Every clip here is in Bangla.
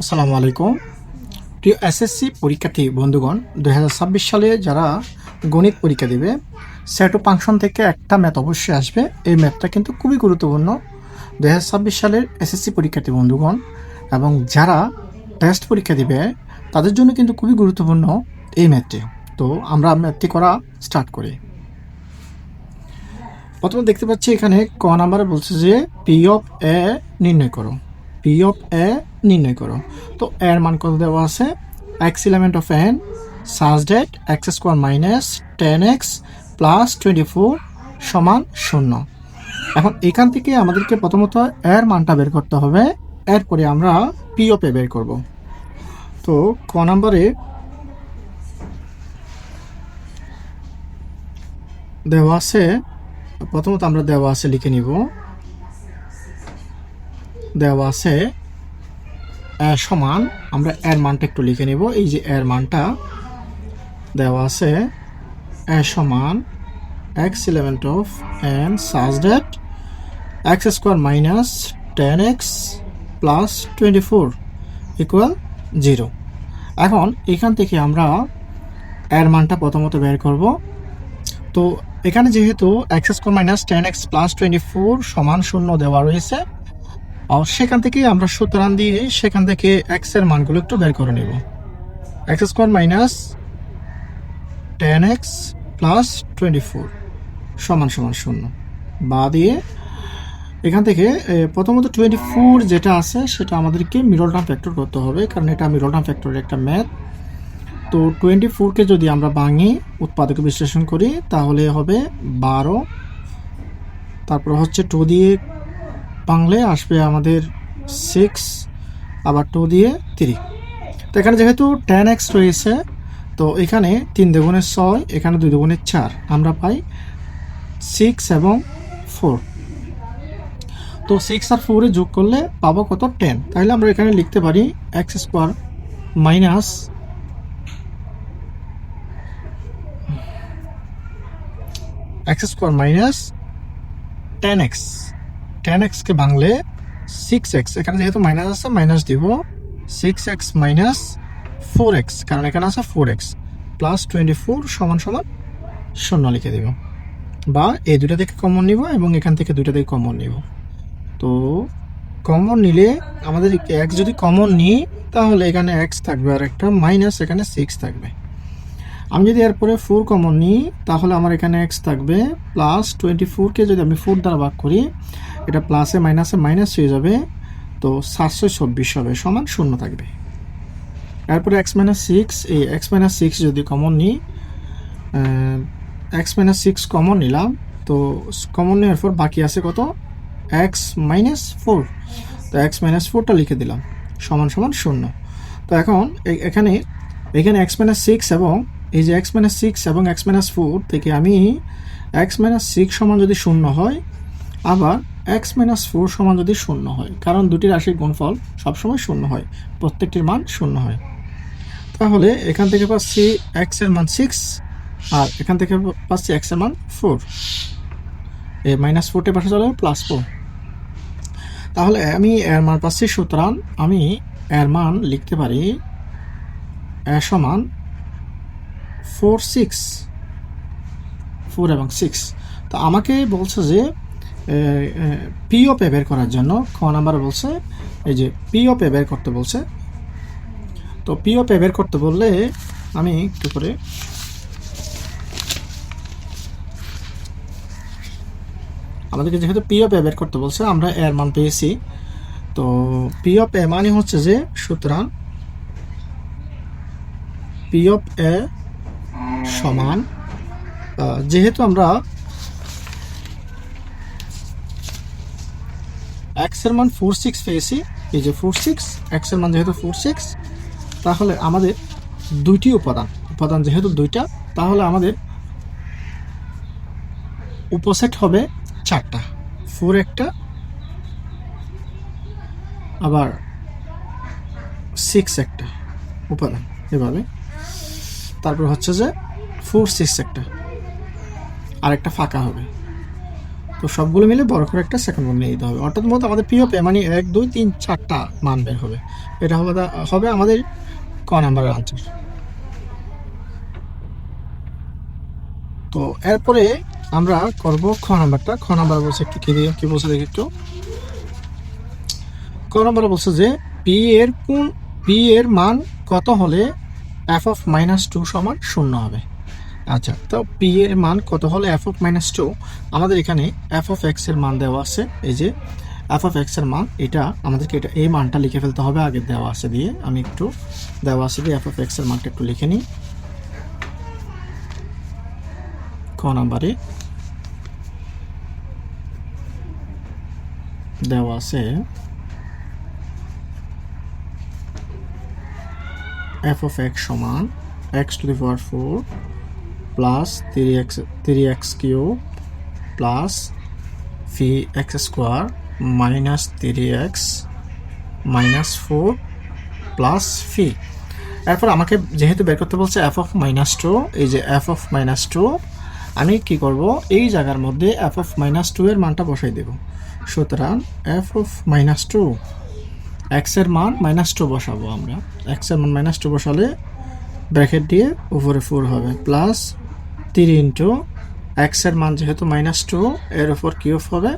আসসালামু আলাইকুম। প্রিয় এসএসসি পরীক্ষার্থী বন্ধুগণ দু হাজার ছাব্বিশ সালে যারা গণিত পরীক্ষা দেবে সেটো ফাংশন থেকে একটা ম্যাথ অবশ্যই আসবে। এই ম্যাথটা কিন্তু খুবই গুরুত্বপূর্ণ। দু হাজার ছাব্বিশ সালের এসএসসি পরীক্ষার্থী বন্ধুগণ, এবং যারা টেস্ট পরীক্ষা দিবে, তাদের জন্য কিন্তু খুবই গুরুত্বপূর্ণ এই ম্যাথটি তো আমরা ম্যাথটি করা স্টার্ট করি। প্রথমে দেখতে পাচ্ছি এখানে ক নাম্বারে বলছে যে পি অফ এ নির্ণয় করো। পি অফ এ নির্ণয় করো। তো এর মান কত দেওয়া আছে? X element of N such that X square minus ten X plus twenty four সমান শূন্য। এখন এখান থেকে আমাদেরকে প্রথমত এর মানটা বের করতে হবে। এরপরে আমরা পি অফ এ বের করব। তো ক নাম্বারে দেওয়া আছে, প্রথমত আমরা দেওয়া আছে লিখে নিব। দেওয়া আছে সমান, আমরা এর মানটা একটু লিখে নিব। এই যে এর মানটা দেওয়া আছে, এ সমান x element of N such that x squared minus ten x plus twenty four equal zero এখন এখান থেকে আমরা এর মানটা প্রথমত বের করব। তো এখানে যেহেতু x squared minus ten x plus twenty four সমান শূন্য দেওয়া রয়েছে সেখান থেকে আমরা সুতরাং দিয়ে সেখান থেকে এক্সের মানগুলো একটু বের করে নেব। X squared minus ten x plus twenty four সমান সমান শূন্য। বা দিয়ে এখান থেকে প্রথমত টোয়েন্টি ফোর যেটা আছে সেটা আমাদেরকে মিরল টার্ম ফ্যাক্টর করতে হবে, কারণ এটা মিরল টার্ম ফ্যাক্টরের একটা ম্যাথ তো টোয়েন্টি ফোরকে যদি আমরা ভাঙি, উৎপাদক বিশ্লেষণ করি, তাহলে হবে বারো। তারপর হচ্ছে টু দিয়ে বাংলে আসবে আমাদের সিক্স আবার টু দিয়ে থ্রি তো এখানে যেহেতু টেন এক্স রয়েছে, তো এখানে তিন দুগুণের ছয়, এখানে দুই দুগুণের চার। আমরা পাই সিক্স এবং ফোর তো সিক্স আর ফোরে যোগ করলে পাবো কত? টেন তাহলে আমরা এখানে লিখতে পারি x squared minus x squared minus ten x ten এক্সকে ভাঙলে সিক্স এক্স এখানে যেহেতু মাইনাস আছে মাইনাস দিব six x minus four x কারণ এখানে আছে four x plus twenty four সমান সমান শূন্য লিখে দিব। বা এই দুটা থেকে কমন নিব এবং এখান থেকে দুইটা থেকে কমন নিব। তো কমন নিলে আমাদের এক্স যদি কমন নিই, তাহলে এখানে এক্স থাকবে আর একটা মাইনাস এখানে সিক্স থাকবে। আমি যদি এরপরে ফোর কমন নিই, তাহলে আমার এখানে এক্স থাকবে প্লাস টোয়েন্টি ফোরকে যদি আমি ফোর দ্বারা ভাগ করি, এটা প্লাসে মাইনাসে মাইনাস হয়ে যাবে, তো সাতশো চব্বিশ হবে, সমান শূন্য থাকবে। এরপরে এক্স মাইনাস সিক্স এই এক্স মাইনাস সিক্স যদি কমন নিই এক্স মাইনাস সিক্স কমন নিলাম, তো কমন নেওয়ার পর বাকি আছে কত? এক্স মাইনাস ফোর তো এক্স মাইনাস ফোরটা লিখে দিলাম, সমান সমান শূন্য। তো এখন এখানে এখানে এক্স মাইনাস সিক্স এবং এই যে এক্স মাইনাস সিক্স এবং এক্স মাইনাস ফোর থেকে আমি এক্স মাইনাস সিক্স সমান যদি শূন্য হয়, আবার এক্স মাইনাস ফোর সমান যদি শূন্য হয়, কারণ দুটি রাশির গুণফল সবসময় শূন্য হয়, প্রত্যেকটির মান শূন্য হয়। তাহলে এখান থেকে পাচ্ছি এক্সের মান সিক্স আর এখান থেকে পাচ্ছি এক্সের মান ফোর এ মাইনাস ফোরটে পাশে চলে প্লাস ফোর তাহলে আমি এর মান পাচ্ছি, সুতরাং আমি এর মান লিখতে পারি, এ সমান ফোর সিক্স ফোর এবং সিক্স তো আমাকে বলছে যে পিও পে বের করার জন্য ক নাম্বার বলছে, এই যে পে বের করতে বলছে। তো পিও পে বের করতে বললে আমি একটু করে আমাদেরকে যেহেতু পে বের করতে বলছে, আমরা এর মান পেয়েছি। তো পে মানে হচ্ছে যে, সুতরাং পি অফ এ সমান। যেহেতু আমরা এক্সের মান ফোর সিক্স পেয়েছি, এই যে ফোর সিক্স এক্সের মান যেহেতু ফোর সিক্স তাহলে আমাদের দুইটি উপাদান উপাদান যেহেতু দুইটা, তাহলে আমাদের উপসেট হবে চারটা। ফোর একটা, আবার সিক্স একটা উপাদান এভাবে। তারপর হচ্ছে যে ফোর সিক্স একটা। আর একটা ফাঁকা হবে। তো সবগুলো মিলে বড় করে একটা সেকেন্ড বন্ধ নিয়ে দিতে হবে। অর্থাৎ মতো আমাদের পে মানে এক, দুই, তিন, চারটা মান বের হবে। এটা হবে হবে আমাদের ক নাম্বারের আনসার তো এরপরে আমরা করব খ নাম্বারটা খ নাম্বার বলছে একটু কি দিয়ে, কি বলছে দেখি একটু। ক নাম্বারে বলছে যে পি এর কোন পি এর মান কত হলে এফ অফ মাইনাস টু সমান শূন্য হবে? আচ্ছা তো পি এর মান কত হলে? এফ অফ মাইনাস টু আমাদের এখানে এফ অফ এক্সের মান দেওয়া আছে। এই যে এফ অফ এক্সের মান, এটা আমাদেরকে এটা এই মানটা লিখে ফেলতে হবে, আগে দেওয়া আছে দিয়ে। আমি একটু দেওয়া আছে দিয়ে এফ অফ এক্সের মানটা একটু লিখে নিই। ক নাম্বারে? দেওয়া আছে এফ অফ এক্স সমান x to the power four plus three x three x cube plus phi x squared minus three x minus four plus phi এরপর আমাকে যেহেতু বের করতে বলছে এফ অফ মাইনাস টু এই যে এফ অফ মাইনাস টু আমি কি করব? এই জায়গার মধ্যে এফ অফ মাইনাস টু এর মানটা বসাই দেব। সুতরাং এফ অফ মাইনাস টু এক্সের মান মাইনাস টু বসাবো আমরা। এক্সের মান মাইনাস টু বসালে ব্র্যাকেট দিয়ে উপরে ফোর হবে প্লাস থ্রি ইন্টু এক্সের মান যেহেতু মাইনাস টু, এর ওপর কিউব হবে।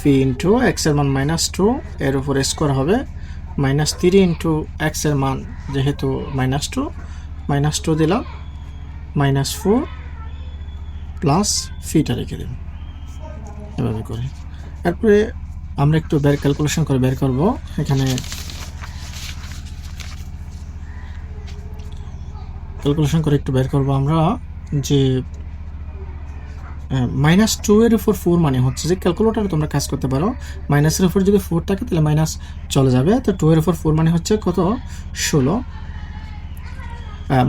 ফি ইন্টু এক্সের মান মাইনাস টু, এর ওপর স্কোয়ার হবে। মাইনাস থ্রি ইন্টু এক্সের মান যেহেতু মাইনাস টু মাইনাস টু দিলাম। মাইনাস ফোর প্লাস ফিটা রেখে দেব এভাবে করে। এরপরে আমরা একটু বের ক্যালকুলেশন করে বের করব। এখানে ক্যালকুলেশন করে একটু বের করব আমরা। যে মাইনাস টু এর উপর ফোর মানে হচ্ছে যে ক্যালকুলেটারে তোমরা কাজ করতে পারো। মাইনাসের উপর যদি ফোর থাকে, তাহলে মাইনাস চলে যাবে। তো টু এর উপর ফোর মানে হচ্ছে কত? ষোলো।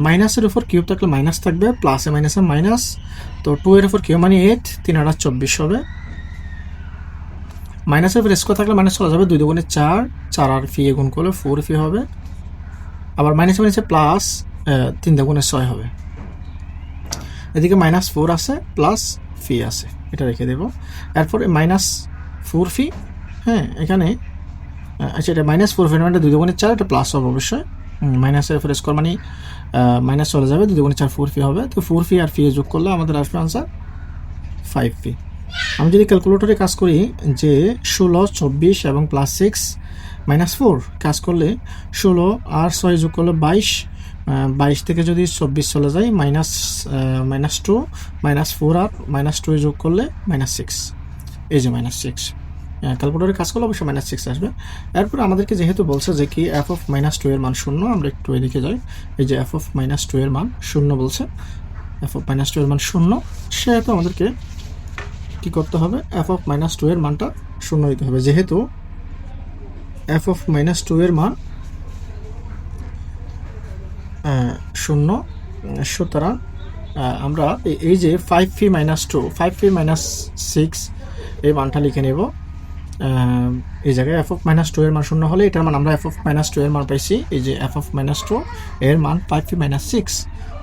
মাইনাসের উপর কিউব থাকলে মাইনাস থাকবে প্লাসে মাইনাসে মাইনাস তো টু এর উপর কিউব মানে এইট তিন আট চব্বিশ হবে। মাইনাসের উপর স্কোয়ার থাকলে মাইনাস চলে যাবে, দুই দুগুণে চার চার আর ফি গুণ করলে ফোর ফি হবে। আবার মাইনাসে মাইনাসে প্লাস তিন দুগুণে ছয় হবে। এদিকে মাইনাস ফোর আছে প্লাস ফি আছে, এটা রেখে দেব। এরপরে মাইনাস ফোর ফি হ্যাঁ এখানে আচ্ছা এটা মাইনাস ফোর ফি মানে দুই দুগুণে চার, এটা প্লাস হবে অবশ্যই। মাইনাসের উপর স্কোয়ার মানে মাইনাস চলে যাবে, দুই দুগুণে চার ফোর ফি হবে। তো ফোর ফি আর ফি যোগ করলে আমাদের আসবে আনসার ফাইভ ফি আমি যদি ক্যালকুলেটরে কাজ করি যে ষোলো, চব্বিশ এবং প্লাস সিক্স মাইনাস ফোর কাজ করলে ষোলো আর ছয় যোগ করলে বাইশ বাইশ থেকে যদি চব্বিশ চলে যায় minus minus two minus four আর মাইনাস টু যোগ করলে মাইনাস সিক্স এই যে মাইনাস সিক্স ক্যালকুলেটরে কাজ করলে অবশ্যই মাইনাস সিক্স আসবে। এরপর আমাদেরকে যেহেতু বলছে যে কি এফ অফ মাইনাস টু এর মান শূন্য, আমরা একটু এদিকে যাই। এই যে এফ অফ মাইনাস টু এর মান শূন্য বলছে। এফ অফ মাইনাস টু এর মান শূন্য, সেহেতু আমাদেরকে কি করতে হবে? এফ অফ মাইনাস টু এর মানটা শূন্য দিতে হবে। যেহেতু এফ অফ মাইনাস টু এর মান শূন্য, সুতরাং আমরা এই যে five phi minus two five phi minus six এই মানটা লিখে নেব। এই জায়গায় এফ অফ মাইনাস টু এর মান শূন্য হলে এটার মান আমরা এফ অফ মাইনাস টু এর মান পাইছি। এই যে এফ অফ মাইনাস টু এর মান ফাইভ ফি মাইনাস সিক্স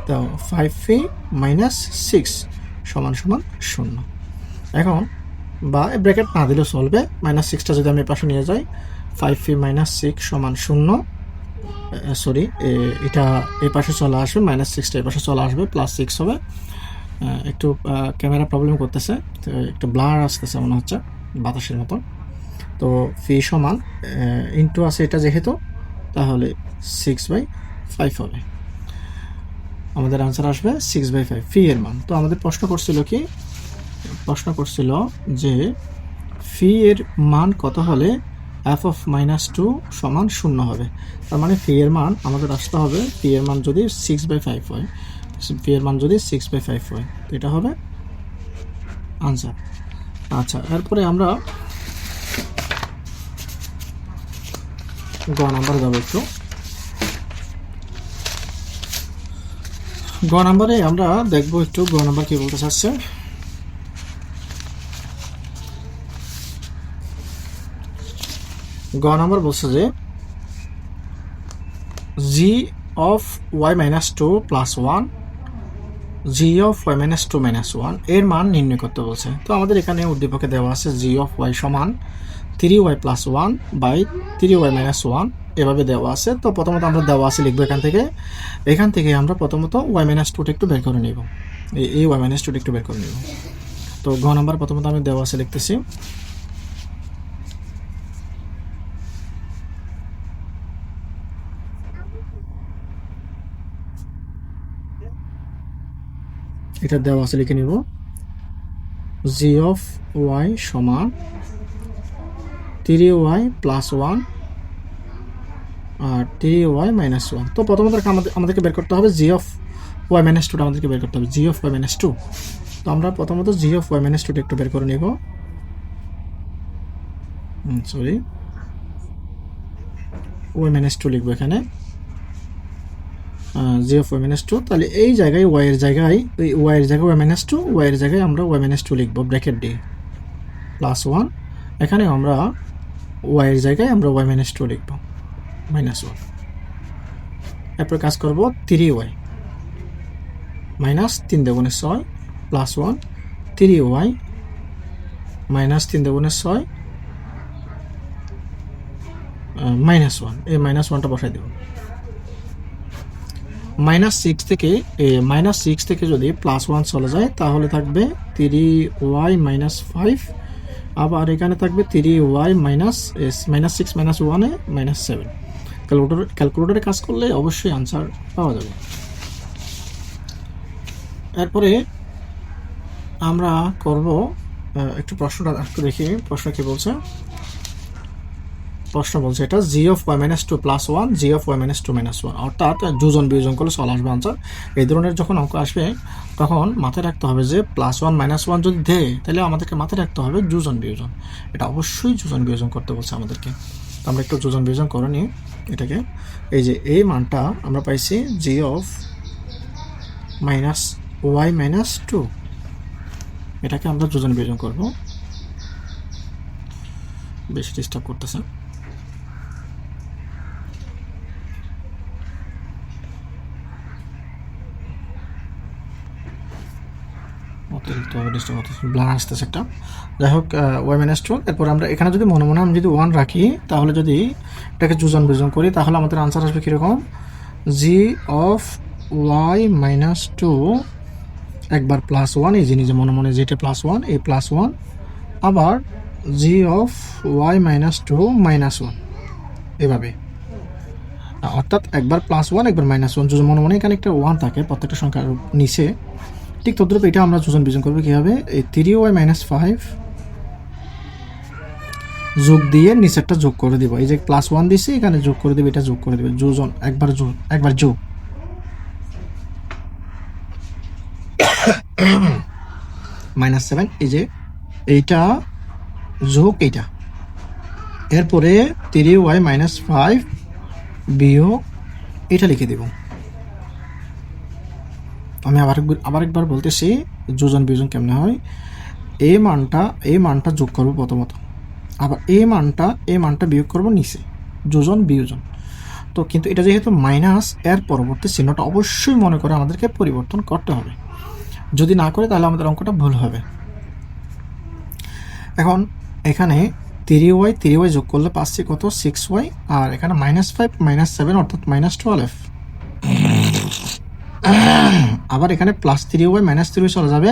তো ফাইভ ফি মাইনাস সিক্স সমান সমান শূন্য। এখন বা ব্র্যাকেট না দিলেও চলবে। মাইনাস সিক্সটা যদি আমি পাশে নিয়ে যাই ফাইভ ফি মাইনাস সিক্স সমান শূন্য সরি এটা এই পাশে চলে আসবে মাইনাস সিক্সটা এই পাশে চলে আসবে প্লাস সিক্স হবে। একটু ক্যামেরা প্রবলেম করতেছে, তো একটু ব্লার আসতেছে মনে হচ্ছে, বাতাসের মতন তো ফি সমান ইন্টু আছে এটা যেহেতু, তাহলে সিক্স বাই ফাইভ হবে। আমাদের আনসার আসবে সিক্স বাই ফাইভ ফি এর মান। তো আমাদের প্রশ্ন করছিল কি, প্রশ্ন করছিল যে ফি এর মান কত হলে এফ অফ মাইনাস টু সমান শূন্য হবে। তার মানে ফি এর মান আমাদের আসতে হবে ফি এর মান যদি সিক্স বাই ফাইভ হয় ফি এর মান যদি সিক্স বাই ফাইভ হয়, তো এটা হবে আনসার আচ্ছা এরপরে আমরা গ নাম্বার যাব একটু। গ নাম্বারে আমরা দেখব একটু গ নাম্বার কি বলতে চাচ্ছে। গ নম্বর বলছে যে g of y minus two plus one g of y minus two minus ওয়ানের মান নির্ণয় করতে বলছে। তো আমাদের এখানে উদ্দীপকে দেওয়া আছে জি অফ ওয়াই সমান three y plus one by three y minus one এভাবে দেওয়া আছে। তো প্রথমত আমরা দেওয়া আছে লিখব এখান থেকে। এখান থেকে আমরা প্রথমত ওয়াই মাইনাস টুটা একটু বের করে নিব। এই- ওয়াই মাইনাস টুটা একটু বের করে নিব। তো ঘ নাম্বার প্রথমত আমি দেওয়া আছে লিখতেছি। এটা দেওয়া আছে, লিখে নিব। জি অফ ওয়াই সমান থ্রি ওয়াই প্লাস ওয়ান আর থ্রি ওয়াই মাইনাস ওয়ান তো প্রথমত আমাদের, আমাদেরকে বের করতে হবে জি অফ ওয়াই মাইনাস টুটা আমাদেরকে বের করতে হবে। G of y minus two তো আমরা প্রথমত জি অফ ওয়াই মাইনাস টুটা একটু বের করে নিব। সরি ওয়াই মাইনাস টু লিখব এখানে। G of y minus two তাহলে এই জায়গায় ওয়াই এর জায়গায় ওই ওয়াই এর জায়গায় ওয়াই মাইনাস টু ওয়াই এর জায়গায় আমরা ওয়াই মাইনাস টু লিখব ব্র্যাকেট দিয়ে। প্লাস ওয়ান এখানে আমরা ওয়াই এর জায়গায় আমরা ওয়াই মাইনাস টু লিখব মাইনাস ওয়ান এরপর কাজ করব থ্রি ওয়াই মাইনাস তিন দেগুণে ছয় plus one three y minus তিন দেগুণে ছয় মাইনাস ওয়ান এই মাইনাস ওয়ানটা বসাই দেব। মাইনাস সিক্স থেকে মাইনাস সিক্স থেকে যদি প্লাস ওয়ান চলে যায়, তাহলে থাকবে থ্রি ওয়াই মাইনাস ফাইভ আবার এখানে থাকবে three y minus minus six minus ওয়ানে মাইনাস সেভেন ক্যালকুলেটর ক্যালকুলেটরে কাজ করলে অবশ্যই আনসার পাওয়া যাবে। এরপরে আমরা করব একটু প্রশ্নটা একটু দেখি, প্রশ্ন কি বলছে? প্রশ্ন বলছে এটা g of y minus two plus one g of y minus two minus one অর্থাৎ যোজন বিয়োজন করলে চলে আসবে আনসার এই ধরনের যখন অঙ্ক আসবে, তখন মাথায় রাখতে হবে যে প্লাস ওয়ান মাইনাস ওয়ান যদি দেয় তাহলে আমাদেরকে মাথায় রাখতে হবে যোজন বিয়োজন। এটা অবশ্যই যোজন বিয়োজন করতে বলছে আমাদেরকে। আমরা একটু যোজন বিয়োজন করে নিই এটাকে। এই যে এই মানটা আমরা পাইছি g of minus y minus two এটাকে আমরা যোজন বিয়োজন করব। বেশি ডিস্টার্ব করতেছে অতিরিক্ত ডিস্টার্ব হতেছে ব্লার আসতেছে একটা। যাই হোক ওয়াই মাইনাস টু এরপর আমরা এখানে যদি মনে মনে আমি যদি ওয়ান রাখি, তাহলে যদি এটাকে যোজন বিয়োজন করি, তাহলে আমাদের আনসার আসবে কীরকম? G of y minus two একবার প্লাস ওয়ান এই যে নিজে মনে মনে যেটা প্লাস ওয়ান এই প্লাস ওয়ান আবার g of y minus two minus one এভাবে। অর্থাৎ একবার প্লাস ওয়ান একবার মাইনাস ওয়ান যদি মনে মনে এখানে একটা ওয়ান থাকে, প্রত্যেকটা সংখ্যার নিচে ঠিক তদ্রুপ এটা আমরা যোজন বিয়োজন করব কীভাবে? এই থ্রি ওয়াই মাইনাস ফাইভ যোগ দিয়ে নিচেরটা যোগ করে দিব। এই যে প্লাস ওয়ান দিছি, এখানে যোগ করে দেবে, এটা যোগ করে দেবে। যোজন, একবার যোগ একবার যোগ। মাইনাস সেভেন এই যে এইটা যোগ এইটা। এরপরে থ্রি ওয়াই মাইনাস ফাইভ বিয়োগ এটা লিখে দেব। আমি আবার আবার একবার বলতেছি, যোজন বিয়োজন কেমনে হয়? এ মানটা এ মানটা যোগ করব প্রথমত। আবার এ মানটা এ মানটা বিয়োগ করব নিচে। যোজন, বিয়োজন। তো কিন্তু এটা যেহেতু মাইনাস, এর পরবর্তী চিহ্নটা অবশ্যই মনে করে আমাদেরকে পরিবর্তন করতে হবে। যদি না করে তাহলে আমাদের অঙ্কটা ভুল হবে। এখন এখানে থ্রি ওয়াই থ্রি ওয়াই যোগ করলে পাচ্ছি কত? সিক্স ওয়াই আর এখানে মাইনাস ফাইভ মাইনাস সেভেন অর্থাৎ মাইনাস টুয়েলভ আবার এখানে plus three y minus three চলে যাবে।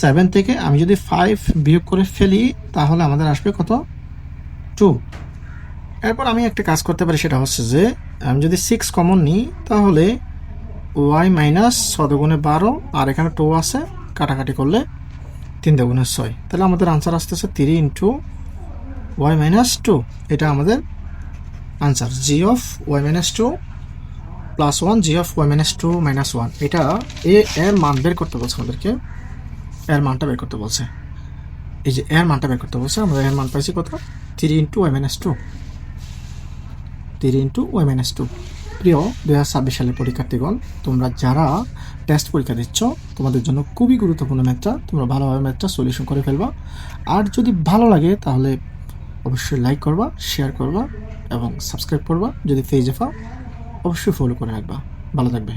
সেভেন থেকে আমি যদি ফাইভ বিয়োগ করে ফেলি, তাহলে আমাদের আসবে কত? টু এরপর আমি একটা কাজ করতে পারি, সেটা হচ্ছে যে, আমি যদি সিক্স কমন নিই, তাহলে ওয়াই মাইনাস ছদগুণে বারো, আর এখানে টু আছে, কাটাকাটি করলে তিন দুগুণে ছয়। তাহলে আমাদের আনসার আসতেছে three into y minus two এটা আমাদের answer g of y minus two plus one g of y minus two minus one এটা এ এর মান বের করতে বলছে আমাদেরকে। এর মানটা বের করতে বলছে। এই যে এর মানটা বের করতে বলছে, আমরা এর মান পাইছি কত? Three into y minus two three into y minus two প্রিয় দু হাজার ছাব্বিশ সালের পরীক্ষার্থীগণ, তোমরা যারা টেস্ট পরীক্ষা দিচ্ছ, তোমাদের জন্য খুবই গুরুত্বপূর্ণ ম্যাথটা তোমরা ভালোভাবে ম্যাথটা সলিউশন করে ফেলবা। আর যদি ভালো লাগে, তাহলে অবশ্যই লাইক করবা শেয়ার করবা, এবং সাবস্ক্রাইব করবা। যদি পেজে পাও অবশ্যই ফলো করে রাখবা। ভালো থাকবে।